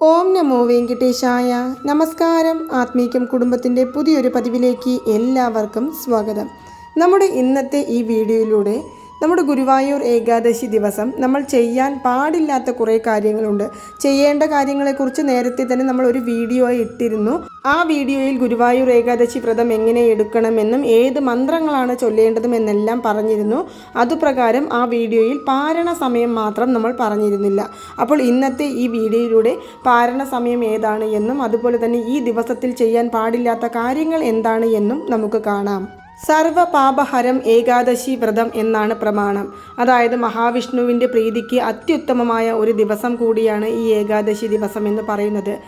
ഓം നമോ വെങ്കിട്ടേശായ. നമസ്കാരം. ആത്മീകം കുടുംബത്തിന്റെ പുതിയൊരു പതിവിലേക്ക് എല്ലാവർക്കും സ്വാഗതം. നമ്മുടെ ഇന്നത്തെ ഈ വീഡിയോയിലൂടെ നമ്മുടെ ഗുരുവായൂർ ഏകാദശി ദിവസം നമ്മൾ ചെയ്യാൻ പാടില്ലാത്ത കുറേ കാര്യങ്ങളുണ്ട്. ചെയ്യേണ്ട കാര്യങ്ങളെക്കുറിച്ച് നേരത്തെ തന്നെ നമ്മൾ ഒരു വീഡിയോ ഇട്ടിരുന്നു. ആ വീഡിയോയിൽ ഗുരുവായൂർ ഏകാദശി വ്രതം എങ്ങനെ എടുക്കണമെന്നും ഏത് മന്ത്രങ്ങളാണ് ചൊല്ലേണ്ടതും എന്നെല്ലാം പറഞ്ഞിരുന്നു. അതുപ്രകാരം ആ വീഡിയോയിൽ പാരണ സമയം മാത്രം നമ്മൾ പറഞ്ഞിരുന്നില്ല. അപ്പോൾ ഇന്നത്തെ ഈ വീഡിയോയിലൂടെ പാരണ സമയം ഏതാണ് എന്നും അതുപോലെ തന്നെ ഈ ദിവസത്തിൽ ചെയ്യാൻ പാടില്ലാത്ത കാര്യങ്ങൾ എന്താണ് എന്നും നമുക്ക് കാണാം. സർവപാപഹരം ഏകാദശി വ്രതം എന്നാണ് പ്രമാണം. അതായത് മഹാവിഷ്ണുവിന്റെ പ്രീതിക്ക് അത്യുത്തമമായ ഒരു ദിവസം കൂടിയാണ് ഈ ഏകാദശി ദിവസം എന്ന് പറയുന്നത്.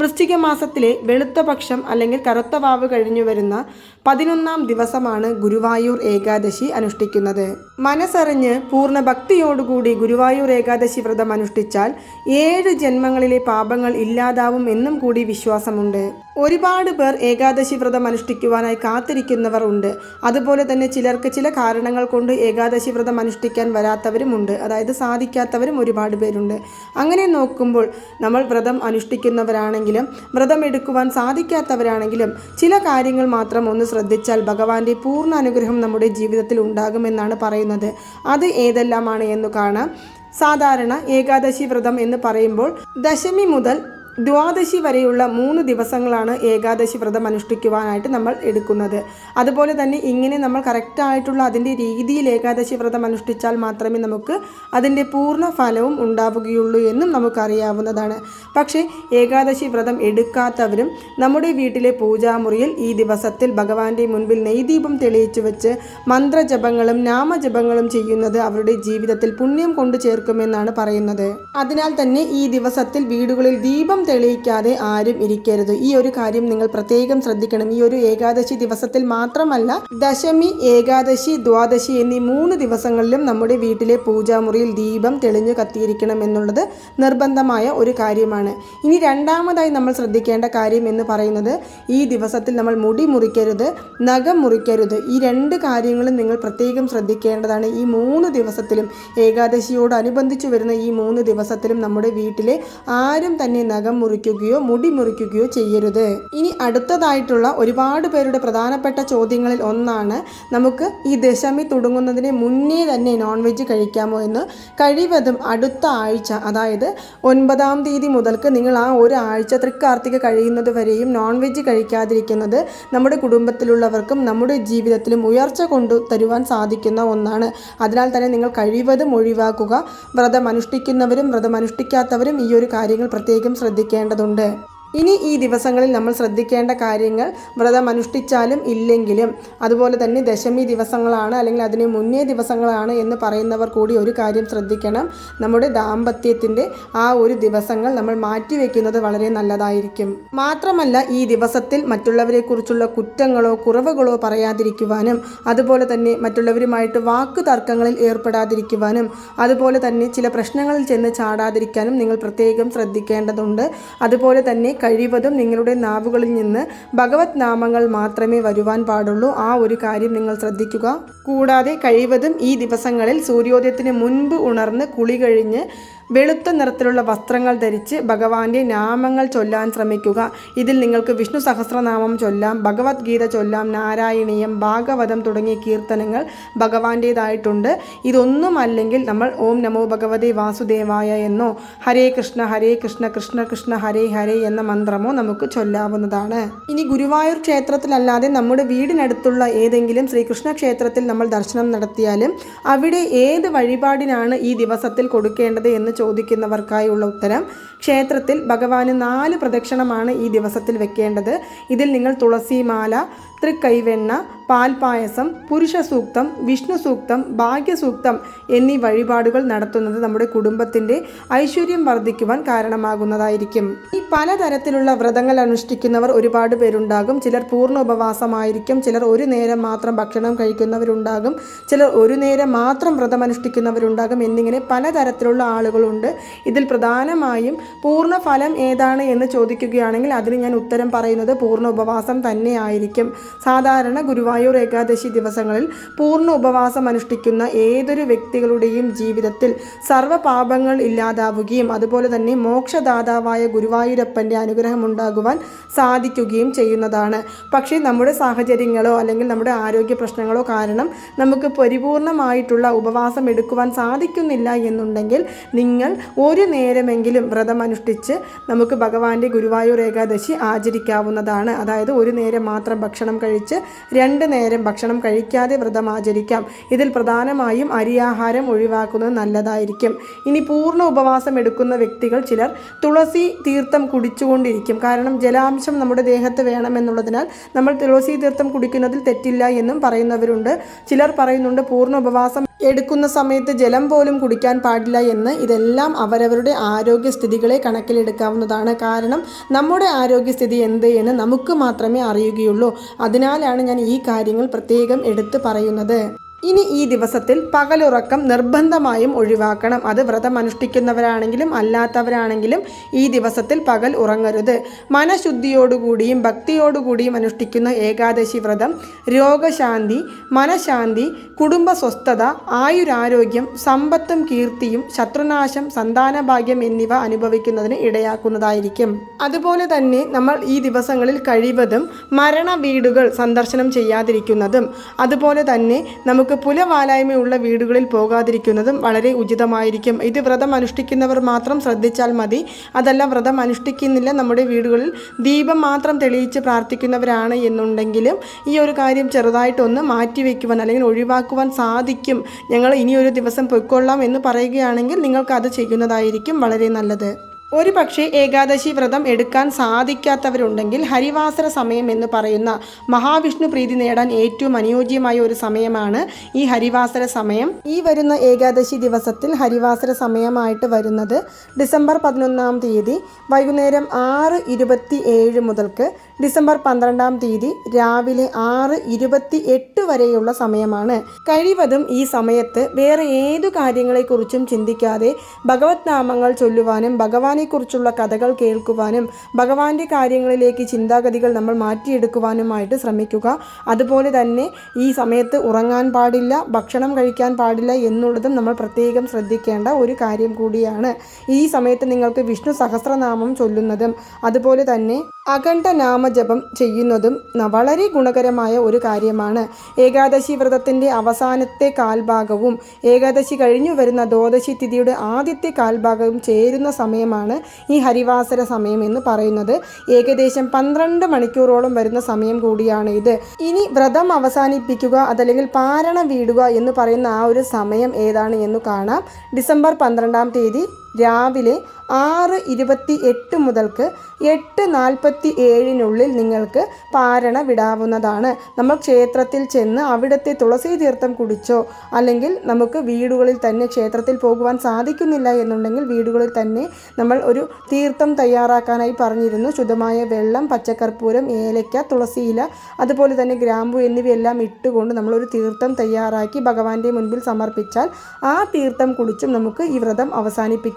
വൃശ്ചിക മാസത്തിലെ വെളുത്ത പക്ഷം അല്ലെങ്കിൽ കറുത്ത വാവ് കഴിഞ്ഞു വരുന്ന പതിനൊന്നാം ദിവസമാണ് ഗുരുവായൂർ ഏകാദശി അനുഷ്ഠിക്കുന്നത്. മനസ്സറിഞ്ഞ് പൂർണ ഭക്തിയോടുകൂടി ഗുരുവായൂർ ഏകാദശി വ്രതം അനുഷ്ഠിച്ചാൽ ഏഴ് ജന്മങ്ങളിലെ പാപങ്ങൾ ഇല്ലാതാവും എന്നും കൂടി വിശ്വാസമുണ്ട്. ഒരുപാട് പേർ ഏകാദശി വ്രതം അനുഷ്ഠിക്കുവാനായി കാത്തിരിക്കുന്നവർ ഉണ്ട്. അതുപോലെ തന്നെ ചിലർക്ക് ചില കാരണങ്ങൾ കൊണ്ട് ഏകാദശി വ്രതം അനുഷ്ഠിക്കാൻ വരാത്തവരുമുണ്ട് അതായത് സാധിക്കാത്തവരും ഒരുപാട് പേരുണ്ട്. അങ്ങനെ നോക്കുമ്പോൾ നമ്മൾ വ്രതം അനുഷ്ഠിക്കുന്നവരാണെങ്കിലും വ്രതം എടുക്കുവാൻ സാധിക്കാത്തവരാണെങ്കിലും ചില കാര്യങ്ങൾ മാത്രം ഒന്ന് ശ്രദ്ധിച്ചാൽ ഭഗവാന്റെ പൂർണ അനുഗ്രഹം നമ്മുടെ ജീവിതത്തിൽ ഉണ്ടാകുമെന്നാണ് പറയുന്നത്. അത് ഏതെല്ലാമാണ് എന്ന് കാണാം. സാധാരണ ഏകാദശി വ്രതം എന്ന് പറയുമ്പോൾ ദശമി മുതൽ ദ്വാദശി വരെയുള്ള മൂന്ന് ദിവസങ്ങളാണ് ഏകാദശി വ്രതം അനുഷ്ഠിക്കുവാനായിട്ട് നമ്മൾ എടുക്കുന്നത്. അതുപോലെ തന്നെ ഇങ്ങനെ നമ്മൾ കറക്റ്റായിട്ടുള്ള അതിന്റെ രീതിയിൽ ഏകാദശി വ്രതം അനുഷ്ഠിച്ചാൽ മാത്രമേ നമുക്ക് അതിന്റെ പൂർണ ഫലവും ഉണ്ടാവുകയുള്ളൂ എന്നും നമുക്കറിയാവുന്നതാണ്. പക്ഷേ ഏകാദശി വ്രതം എടുക്കാത്തവരും നമ്മുടെ വീട്ടിലെ പൂജാമുറിയിൽ ഈ ദിവസത്തിൽ ഭഗവാന്റെ മുൻപിൽ നെയ്ദീപം തെളിയിച്ചു വെച്ച് മന്ത്രജപങ്ങളും നാമജപങ്ങളും ചെയ്യുന്നത് അവരുടെ ജീവിതത്തിൽ പുണ്യം കൊണ്ടു ചേർക്കുമെന്നാണ് പറയുന്നത്. അതിനാൽ തന്നെ ഈ ദിവസത്തിൽ വീടുകളിൽ ദീപം തെളിയിക്കാതെ ആരും ഇരിക്കരുത്. ഈ ഒരു കാര്യം നിങ്ങൾ പ്രത്യേകം ശ്രദ്ധിക്കണം. ഈ ഒരു ഏകാദശി ദിവസത്തിൽ മാത്രമല്ല ദശമി ഏകാദശി ദ്വാദശി എന്നീ മൂന്ന് ദിവസങ്ങളിലും നമ്മുടെ വീട്ടിലെ പൂജാമുറിയിൽ ദീപം തെളിഞ്ഞു കത്തിയിരിക്കണം എന്നുള്ളത് നിർബന്ധമായ ഒരു കാര്യമാണ്. ഇനി രണ്ടാമതായി നമ്മൾ ശ്രദ്ധിക്കേണ്ട കാര്യം എന്ന് പറയുന്നത് ഈ ദിവസത്തിൽ നമ്മൾ മുടി മുറിക്കരുത് നഖം മുറിക്കരുത്. ഈ രണ്ട് കാര്യങ്ങളും നിങ്ങൾ പ്രത്യേകം ശ്രദ്ധിക്കേണ്ടതാണ്. ഈ മൂന്ന് ദിവസത്തിലും ഏകാദശിയോടനുബന്ധിച്ച് വരുന്ന ഈ മൂന്ന് ദിവസത്തിലും നമ്മുടെ വീട്ടിലെ ആരും തന്നെ നഖം മുറിക്കുകയോ മുടി മുറിക്കുകയോ ചെയ്യരുത്. ഇനി അടുത്തതായിട്ടുള്ള ഒരുപാട് പേരുടെ പ്രധാനപ്പെട്ട ചോദ്യങ്ങളിൽ ഒന്നാണ് നമുക്ക് ഈ ദശമി തുടങ്ങുന്നതിന് മുന്നേ തന്നെ നോൺ വെജ് കഴിക്കാമോ എന്ന്. കഴിവതും അടുത്ത ആഴ്ച അതായത് ഒൻപതാം തീയതി മുതൽക്ക് നിങ്ങൾ ആ ഒരു ആഴ്ച തൃക്കാർത്തിക കഴിയുന്നത് വരെയും നോൺ വെജ് കഴിക്കാതിരിക്കുന്നത് നമ്മുടെ കുടുംബത്തിലുള്ളവർക്കും നമ്മുടെ ജീവിതത്തിലും ഉയർച്ച കൊണ്ടു തരുവാൻ സാധിക്കുന്ന ഒന്നാണ്. അതിനാൽ തന്നെ നിങ്ങൾ കഴിവതും ഒഴിവാക്കുക. വ്രതം അനുഷ്ഠിക്കുന്നവരും വ്രതം അനുഷ്ഠിക്കാത്തവരും ഈ ഒരു കാര്യങ്ങൾ പ്രത്യേകം ശ്രദ്ധിക്കേണ്ടതുണ്ട് ഇനി ഈ ദിവസങ്ങളിൽ നമ്മൾ ശ്രദ്ധിക്കേണ്ട കാര്യങ്ങൾ വ്രതം അനുഷ്ഠിച്ചാലും ഇല്ലെങ്കിലും അതുപോലെ തന്നെ ദശമി ദിവസങ്ങളാണ് അല്ലെങ്കിൽ അതിന് മുന്നേ ദിവസങ്ങളാണ് എന്ന് പറയുന്നവർ കൂടി ഒരു കാര്യം ശ്രദ്ധിക്കണം. നമ്മുടെ ദാമ്പത്യത്തിന്റെ ആ ഒരു ദിവസങ്ങൾ നമ്മൾ മാറ്റിവെക്കുന്നത് വളരെ നല്ലതായിരിക്കും. മാത്രമല്ല ഈ ദിവസത്തിൽ മറ്റുള്ളവരെക്കുറിച്ചുള്ള കുറ്റങ്ങളോ കുറവുകളോ പറയാതിരിക്കുവാനും അതുപോലെ തന്നെ മറ്റുള്ളവരുമായിട്ട് വാക്ക് തർക്കങ്ങളിൽ ഏർപ്പെടാതിരിക്കുവാനും അതുപോലെ തന്നെ ചില പ്രശ്നങ്ങളിൽ ചെന്ന് ചാടാതിരിക്കാനും നിങ്ങൾ പ്രത്യേകം ശ്രദ്ധിക്കേണ്ടതുണ്ട്. അതുപോലെ തന്നെ കഴിവതും നിങ്ങളുടെ നാവുകളിൽ നിന്ന് ഭഗവത് നാമങ്ങൾ മാത്രമേ വരുവാൻ പാടുള്ളൂ. ആ ഒരു കാര്യം നിങ്ങൾ ശ്രദ്ധിക്കുക. കൂടാതെ കഴിവതും ഈ ദിവസങ്ങളിൽ സൂര്യോദയത്തിന് മുൻപ് ഉണർന്ന് കുളി കഴിഞ്ഞ് വെളുത്ത നിറത്തിലുള്ള വസ്ത്രങ്ങൾ ധരിച്ച് ഭഗവാന്റെ നാമങ്ങൾ ചൊല്ലാൻ ശ്രമിക്കുക. ഇതിൽ നിങ്ങൾക്ക് വിഷ്ണു സഹസ്രനാമം ചൊല്ലാം ഭഗവത്ഗീത ചൊല്ലാം നാരായണീയം ഭാഗവതം തുടങ്ങിയ കീർത്തനങ്ങൾ ഭഗവാന്റേതായിട്ടുണ്ട്. ഇതൊന്നും അല്ലെങ്കിൽ നമ്മൾ ഓം നമോ ഭഗവതേ വാസുദേവായ എന്നോ ഹരേ കൃഷ്ണ ഹരേ കൃഷ്ണ കൃഷ്ണ കൃഷ്ണ ഹരേ ഹരേ എന്ന മന്ത്രമോ നമുക്ക് ചൊല്ലാവുന്നതാണ്. ഇനി ഗുരുവായൂർ ക്ഷേത്രത്തിലല്ലാതെ നമ്മുടെ വീടിനടുത്തുള്ള ഏതെങ്കിലും ശ്രീകൃഷ്ണ ക്ഷേത്രത്തിൽ നമ്മൾ ദർശനം നടത്തിയാലും അവിടെ ഏത് വഴിപാടിനാണ് ഈ ദിവസത്തിൽ കൊടുക്കേണ്ടത് എന്ന് ചോദിക്കുന്നവർക്കായുള്ള ഉത്തരം. ക്ഷേത്രത്തിൽ ഭഗവാന് നാല് പ്രദക്ഷിണമാണ് ഈ ദിവസത്തിൽ വെക്കേണ്ടത്. ഇതിൽ നിങ്ങൾ തുളസിമാല തൃക്കൈവെണ്ണ പാൽപായസം പുരുഷ സൂക്തം വിഷ്ണു സൂക്തം ഭാഗ്യസൂക്തം എന്നീ വഴിപാടുകൾ നടത്തുന്നത് നമ്മുടെ കുടുംബത്തിന്റെ ഐശ്വര്യം വർദ്ധിക്കുവാൻ കാരണമാകുന്നതായിരിക്കും. ഈ പലതരത്തിലുള്ള വ്രതങ്ങൾ അനുഷ്ഠിക്കുന്നവർ ഒരുപാട് പേരുണ്ടാകും. ചിലർ പൂർണ ഉപവാസമായിരിക്കും ചിലർ ഒരു നേരം മാത്രം ഭക്ഷണം കഴിക്കുന്നവരുണ്ടാകും. ചിലർ ഒരു നേരം മാത്രം വ്രതം അനുഷ്ഠിക്കുന്നവരുണ്ടാകും എന്നിങ്ങനെ പലതരത്തിലുള്ള ആളുകളുണ്ട്. ഇതിൽ പ്രധാനമായും പൂർണ ഫലം ഏതാണ് എന്ന് ചോദിക്കുകയാണെങ്കിൽ അതിന് ഞാൻ ഉത്തരം പറയുന്നത് പൂർണ ഉപവാസം തന്നെ ആയിരിക്കും സാധാരണ ഗുരുവായൂർ ഏകാദശി ദിവസങ്ങളിൽ പൂർണ ഉപവാസം അനുഷ്ഠിക്കുന്ന ഏതൊരു വ്യക്തികളുടെയും ജീവിതത്തിൽ സർവ പാപങ്ങൾ ഇല്ലാതാവുകയും അതുപോലെ തന്നെ മോക്ഷദാതാവായ ഗുരുവായൂരപ്പന്റെ അനുഗ്രഹം ഉണ്ടാകുവാൻ സാധിക്കുകയും ചെയ്യുന്നതാണ്. പക്ഷേ നമ്മുടെ സാഹചര്യങ്ങളോ അല്ലെങ്കിൽ നമ്മുടെ ആരോഗ്യ പ്രശ്നങ്ങളോ കാരണം നമുക്ക് പരിപൂർണമായിട്ടുള്ള ഉപവാസം എടുക്കുവാൻ സാധിക്കുന്നില്ല എന്നുണ്ടെങ്കിൽ നിങ്ങൾ ഒരു നേരമെങ്കിലും വ്രതം അനുഷ്ഠിച്ച് നമുക്ക് ഭഗവാന്റെ ഗുരുവായൂർ ഏകാദശി ആചരിക്കാവുന്നതാണ്. അതായത് ഒരു നേരം മാത്രം ഭക്ഷണം കഴിച്ച് രണ്ട് നേരം ഭക്ഷണം കഴിക്കാതെ വ്രതം ആചരിക്കാം. ഇതിൽ പ്രധാനമായും അരിയാഹാരം ഒഴിവാക്കുന്നത് നല്ലതായിരിക്കും. ഇനി പൂർണ ഉപവാസം എടുക്കുന്ന വ്യക്തികൾ ചിലർ തുളസി തീർത്ഥം കുടിച്ചുകൊണ്ടിരിക്കും. കാരണം ജലാംശം നമ്മുടെ ദേഹത്ത് വേണമെന്നുള്ളതിനാൽ നമ്മൾ തുളസി തീർത്ഥം കുടിക്കുന്നതിൽ തെറ്റില്ല എന്നും പറയുന്നവരുണ്ട്. ചിലർ പറയുന്നുണ്ട് പൂർണ ഉപവാസം എടുക്കുന്ന സമയത്ത് ജലം പോലും കുടിക്കാൻ പാടില്ല എന്ന് ഇതെല്ലാം അവരവരുടെ ആരോഗ്യസ്ഥിതികളെ കണക്കിലെടുക്കാവുന്നതാണ്. കാരണം നമ്മുടെ ആരോഗ്യസ്ഥിതി എന്ത് എന്ന് നമുക്ക് മാത്രമേ അറിയുകയുള്ളൂ. അതിനാലാണ് ഞാൻ ഈ കാര്യങ്ങൾ പ്രത്യേകം എടുത്തു പറയുന്നത്. ഇനി ഈ ദിവസത്തിൽ പകലുറക്കം നിർബന്ധമായും ഒഴിവാക്കണം. അത് വ്രതം അനുഷ്ഠിക്കുന്നവരാണെങ്കിലും അല്ലാത്തവരാണെങ്കിലും ഈ ദിവസത്തിൽ പകൽ ഉറങ്ങരുത്. മനഃശുദ്ധിയോടുകൂടിയും ഭക്തിയോടുകൂടിയും അനുഷ്ഠിക്കുന്ന ഏകാദശി വ്രതം രോഗശാന്തി മനഃശാന്തി കുടുംബ സ്വസ്ഥത ആയുരാരോഗ്യം സമ്പത്തും കീർത്തിയും ശത്രുനാശം സന്താനഭാഗ്യം എന്നിവ അനുഭവിക്കുന്നതിന് ഇടയാക്കുന്നതായിരിക്കും. അതുപോലെ തന്നെ നമ്മൾ ഈ ദിവസങ്ങളിൽ കഴിവതും മരണ വീടുകൾ സന്ദർശനം ചെയ്യാതിരിക്കുന്നതും. അതുപോലെ തന്നെ നമുക്ക് പുലവാലായ്മയുള്ള വീടുകളിൽ പോകാതിരിക്കുന്നതും വളരെ ഉചിതമായിരിക്കും. ഇത് വ്രതം അനുഷ്ഠിക്കുന്നവർ മാത്രം ശ്രദ്ധിച്ചാൽ മതി. അതല്ല വ്രതം അനുഷ്ഠിക്കുന്നില്ല നമ്മുടെ വീടുകളിൽ. ദീപം മാത്രം തെളിയിച്ച് പ്രാർത്ഥിക്കുന്നവരാണ് എന്നുണ്ടെങ്കിലും ഈ ഒരു കാര്യം ചെറുതായിട്ടൊന്ന് മാറ്റിവെക്കുവാൻ അല്ലെങ്കിൽ ഒഴിവാക്കുവാൻ സാധിക്കും. ഞങ്ങൾ ഇനിയൊരു ദിവസം പൊയ്ക്കൊള്ളാം എന്ന് പറയുകയാണെങ്കിൽ നിങ്ങൾക്ക് അത് ചെയ്യുന്നതായിരിക്കും വളരെ നല്ലത്. ഒരു പക്ഷേ ഏകാദശി വ്രതം എടുക്കാൻ സാധിക്കാത്തവരുണ്ടെങ്കിൽ ഹരിവാസര സമയം എന്ന് പറയുന്ന മഹാവിഷ്ണു പ്രീതി നേടാൻ ഏറ്റവും അനുയോജ്യമായ ഒരു സമയമാണ് ഈ ഹരിവാസര സമയം. ഈ വരുന്ന ഏകാദശി ദിവസത്തിൽ ഹരിവാസര സമയമായിട്ട് വരുന്നത് ഡിസംബർ പതിനൊന്നാം തീയതി വൈകുന്നേരം ആറ് ഇരുപത്തി ഏഴ് മുതൽക്ക് ഡിസംബർ പന്ത്രണ്ടാം തീയതി രാവിലെ ആറ് ഇരുപത്തി എട്ട് വരെയുള്ള സമയമാണ്. കഴിവതും ഈ സമയത്ത് വേറെ ഏതു കാര്യങ്ങളെക്കുറിച്ചും ചിന്തിക്കാതെ ഭഗവത് നാമങ്ങൾ ചൊല്ലുവാനും ഭഗവാനെക്കുറിച്ചുള്ള കഥകൾ കേൾക്കുവാനും ഭഗവാന്റെ കാര്യങ്ങളിലേക്ക് ചിന്താഗതികൾ നമ്മൾ മാറ്റിയെടുക്കുവാനുമായിട്ട് ശ്രമിക്കുക. അതുപോലെ തന്നെ ഈ സമയത്ത് ഉറങ്ങാൻ പാടില്ല ഭക്ഷണം കഴിക്കാൻ പാടില്ല എന്നുള്ളതും നമ്മൾ പ്രത്യേകം ശ്രദ്ധിക്കേണ്ട ഒരു കാര്യം കൂടിയാണ് ഈ സമയത്ത് നിങ്ങൾക്ക് വിഷ്ണു സഹസ്രനാമം ചൊല്ലുന്നതും. അതുപോലെ തന്നെ അഖണ്ഡ നാമജപം ചെയ്യുന്നതും വളരെ ഗുണകരമായ ഒരു കാര്യമാണ്. ഏകാദശി വ്രതത്തിന്റെ അവസാനത്തെ കാൽഭാഗവും ഏകാദശി കഴിഞ്ഞു വരുന്ന ദ്വാദശി തിഥിയുടെ ആദ്യത്തെ കാൽഭാഗവും ചേരുന്ന സമയമാണ് ഈ ഹരിവാസര സമയം എന്ന് പറയുന്നത്. ഏകദേശം പന്ത്രണ്ട് മണിക്കൂറോളം വരുന്ന സമയം കൂടിയാണ് ഇത്. ഇനി വ്രതം അവസാനിപ്പിക്കുക അതല്ലെങ്കിൽ പാരണ വീടുക എന്ന് പറയുന്ന ആ ഒരു സമയം ഏതാണ് എന്ന് കാണാം. ഡിസംബർ പന്ത്രണ്ടാം തീയതി രാവിലെ ആറ് ഇരുപത്തി എട്ട് മുതൽക്ക് എട്ട് നാൽപ്പത്തി ഏഴിനുള്ളിൽ നിങ്ങൾക്ക് പാരണ വിടാവുന്നതാണ്. നമ്മൾ ക്ഷേത്രത്തിൽ ചെന്ന് അവിടുത്തെ തുളസി തീർത്ഥം കുടിച്ചോ അല്ലെങ്കിൽ നമുക്ക് വീടുകളിൽ തന്നെ ക്ഷേത്രത്തിൽ പോകുവാൻ സാധിക്കുന്നില്ല എന്നുണ്ടെങ്കിൽ വീടുകളിൽ തന്നെ നമ്മൾ ഒരു തീർത്ഥം തയ്യാറാക്കാനായി പറഞ്ഞിരുന്നു. ശുദ്ധമായ വെള്ളം പച്ചക്കർപ്പൂരം ഏലയ്ക്ക തുളസിയില അതുപോലെ തന്നെ ഗ്രാമ്പു എന്നിവയെല്ലാം ഇട്ടുകൊണ്ട് നമ്മളൊരു തീർത്ഥം തയ്യാറാക്കി ഭഗവാന്റെ മുൻപിൽ സമർപ്പിച്ചാൽ ആ തീർത്ഥം കുടിച്ചും നമുക്ക് ഈ വ്രതം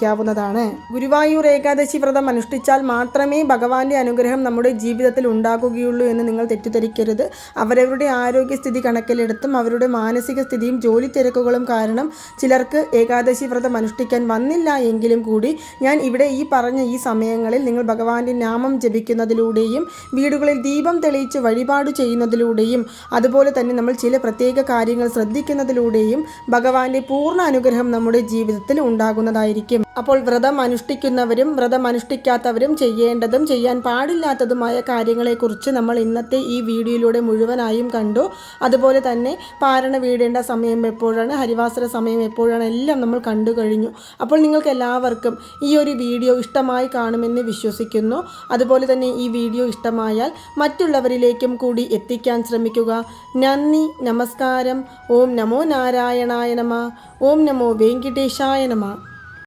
അവസാനിപ്പിക്കാവുന്നതാണ് ഗുരുവായൂർ ഏകാദശി വ്രതം അനുഷ്ഠിച്ചാൽ മാത്രമേ ഭഗവാന്റെ അനുഗ്രഹം നമ്മുടെ ജീവിതത്തിൽ ഉണ്ടാകുകയുള്ളൂ എന്ന് നിങ്ങൾ തെറ്റിദ്ധരിക്കരുത്. അവരവരുടെ ആരോഗ്യസ്ഥിതി കണക്കിലെടുത്തും അവരുടെ മാനസിക സ്ഥിതിയും ജോലി തിരക്കുകളും കാരണം ചിലർക്ക് ഏകാദശി വ്രതം അനുഷ്ഠിക്കാൻ വന്നില്ല എങ്കിലും കൂടി ഞാൻ ഇവിടെ ഈ പറഞ്ഞ ഈ സമയങ്ങളിൽ നിങ്ങൾ ഭഗവാന്റെ നാമം ജപിക്കുന്നതിലൂടെയും വീടുകളിൽ ദീപം തെളിയിച്ച് വഴിപാട് ചെയ്യുന്നതിലൂടെയും അതുപോലെ തന്നെ നമ്മൾ ചില പ്രത്യേക കാര്യങ്ങൾ ശ്രദ്ധിക്കുന്നതിലൂടെയും ഭഗവാന്റെ പൂർണ അനുഗ്രഹം നമ്മുടെ ജീവിതത്തിൽ ഉണ്ടാകുന്നതായിരിക്കും. അപ്പോൾ വ്രതം അനുഷ്ഠിക്കുന്നവരും വ്രതം അനുഷ്ഠിക്കാത്തവരും ചെയ്യേണ്ടതും ചെയ്യാൻ പാടില്ലാത്തതുമായ കാര്യങ്ങളെക്കുറിച്ച് നമ്മൾ ഇന്നത്തെ ഈ വീഡിയോയിലൂടെ മുഴുവനായും കണ്ടു. അതുപോലെ തന്നെ പാരണ വീടേണ്ട സമയം എപ്പോഴാണ് ഹരിവാസര സമയം എപ്പോഴാണ് എല്ലാം നമ്മൾ കണ്ടു കഴിഞ്ഞു. അപ്പോൾ നിങ്ങൾക്ക് എല്ലാവർക്കും ഈ ഒരു വീഡിയോ ഇഷ്ടമായി കാണുമെന്ന് വിശ്വസിക്കുന്നു. അതുപോലെ തന്നെ ഈ വീഡിയോ ഇഷ്ടമായാൽ മറ്റുള്ളവരിലേക്കും കൂടി എത്തിക്കാൻ ശ്രമിക്കുക. നന്ദി നമസ്കാരം. ഓം നമോ നാരായണായ നമ. ഓം നമോ വെങ്കിടേശായ നമ.